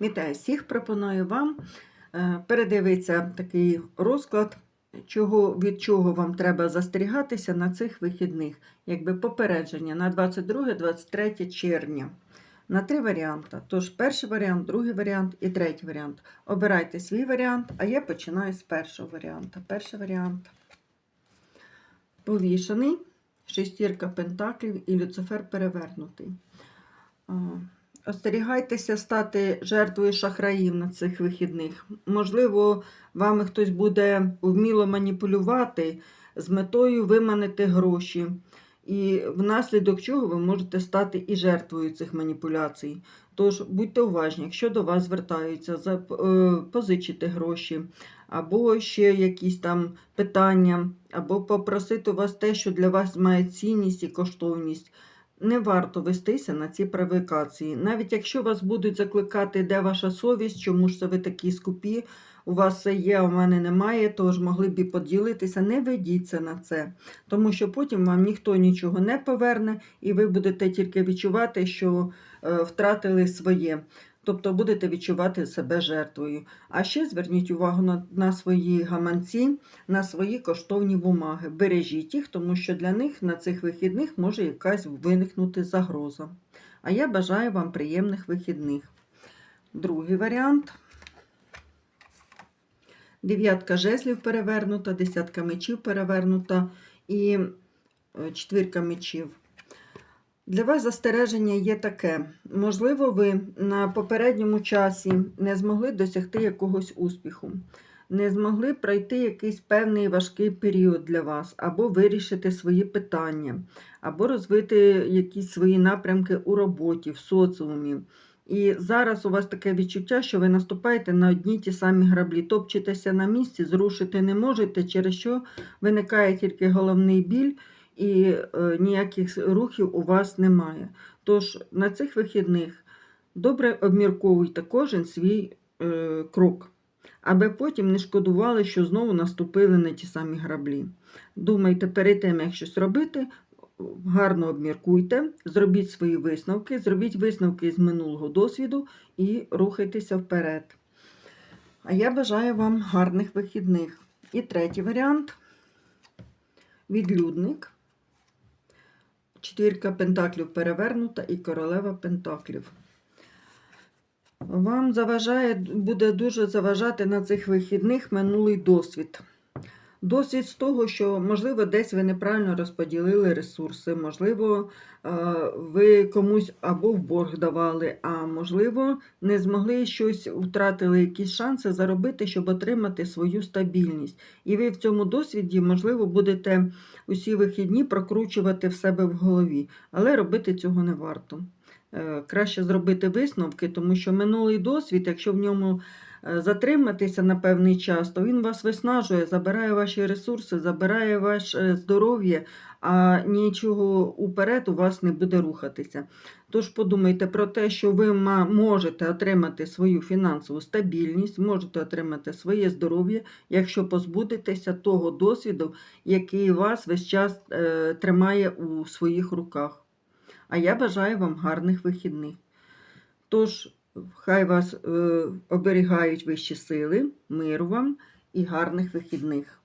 Вітаю всіх! Пропоную вам е, передивитися такий розклад, чого, від чого вам треба застерігатися на цих вихідних, якби попередження на 22-23 червня. На три варіанти. Тож, перший варіант, другий варіант і третій варіант. Обирайте свій варіант, а я починаю з першого варіанту. Перший варіант. Повішений, шестірка пентаклів і Люцифер перевернутий. Остерігайтеся стати жертвою шахраїв на цих вихідних. Можливо, вами хтось буде вміло маніпулювати з метою виманити гроші, і внаслідок чого ви можете стати і жертвою цих маніпуляцій. Тож будьте уважні, якщо до вас звертаються е, позичити гроші, або ще якісь там питання, або попросити у вас те, що для вас має цінність і коштовність. Не варто вестися на ці провокації. Навіть якщо вас будуть закликати, де ваша совість, чому ж це ви такі скупі, у вас все є, а у мене немає, тож могли б і поділитися. Не ведіться на це, тому що потім вам ніхто нічого не поверне, і ви будете тільки відчувати, що е, втратили своє. Тобто будете відчувати себе жертвою. А ще зверніть увагу на, на свої гаманці, на свої коштовні бумаги. Бережіть їх, тому що для них на цих вихідних може якась виникнути загроза. А я бажаю вам приємних вихідних. Другий варіант. Дев'ятка жезлів перевернута, десятка мечів перевернута і е, четвірка мечів. Для вас застереження є таке. Можливо, ви на попередньому часі не змогли досягти якогось успіху, не змогли пройти якийсь певний важкий період для вас, або вирішити свої питання, або розвити якісь свої напрямки у роботі, в соціумі. І зараз у вас таке відчуття, що ви наступаєте на одні ті самі граблі, топчетеся на місці, зрушити не можете, через що виникає тільки головний біль і е, ніяких рухів у вас немає. Тож на цих вихідних добре обмірковуйте кожен свій е, крок, аби потім не шкодували, що знову наступили на ті самі граблі. Думайте перед тим, як щось робити, гарно обміркуйте, зробіть свої висновки, зробіть висновки з минулого досвіду і рухайтеся вперед. А я бажаю вам гарних вихідних. І третій варіант відлюдник. Четвірка пентаклів перевернута і королева пентаклів. Вам заважає, буде дуже заважати на цих вихідних минулий досвід. Досвід з того, що, можливо, десь ви неправильно розподілили ресурси, можливо, е, ви комусь або в борг давали, а можливо, не змогли щось втратили якісь шанси заробити, щоб отримати свою стабільність. І ви в цьому досвіді, можливо, будете усі вихідні прокручувати в себе в голові, але робити цього не варто. Е, Краще зробити висновки, тому що минулий досвід, якщо в ньому затриматися на певний час, то він вас виснажує, забирає ваші ресурси, забирає ваше здоров'я, а нічого уперед у вас не буде рухатися. Тож подумайте про те, що ви можете отримати свою фінансову стабільність, можете отримати своє здоров'я, якщо позбудетеся того досвіду, який вас весь час е, тримає у своїх руках. А я бажаю вам гарних вихідних. Тож, хай вас е, оберігають вищі сили, миру вам і гарних вихідних.